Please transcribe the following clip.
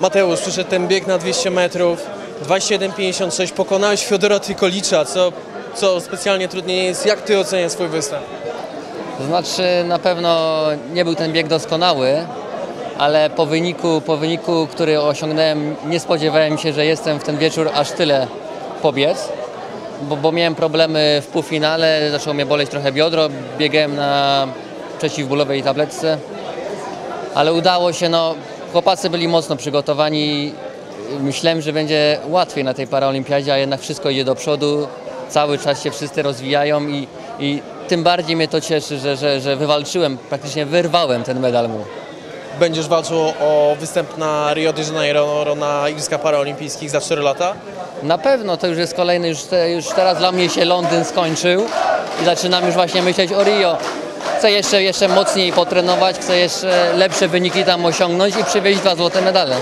Mateusz, przyszedł ten bieg na 200 metrów, 27,56, pokonałeś Fiodora Tykolicza, co, co specjalnie trudniej nie jest. Jak ty oceniasz swój występ? Znaczy na pewno nie był ten bieg doskonały, ale po wyniku, po wyniku, który osiągnąłem, nie spodziewałem się, że jestem w ten wieczór aż tyle pobiec, bo, bo miałem problemy w półfinale, zaczęło mnie boleć trochę biodro, biegałem na przeciwbólowej tabletce, ale udało się, no chłopacy byli mocno przygotowani, myślałem, że będzie łatwiej na tej paraolimpiadzie, a jednak wszystko idzie do przodu, cały czas się wszyscy rozwijają i, i tym bardziej mnie to cieszy, że, że, że wywalczyłem, praktycznie wyrwałem ten medal mu. Będziesz walczył o występ na Rio de Janeiro na Igrzyskach Paraolimpijskich za 4 lata? Na pewno to już jest kolejny, już, te, już teraz dla mnie się Londyn skończył i zaczynam już właśnie myśleć o Rio. Chcę jeszcze, jeszcze mocniej potrenować, chcę jeszcze lepsze wyniki tam osiągnąć i przywieźć dwa złote medale.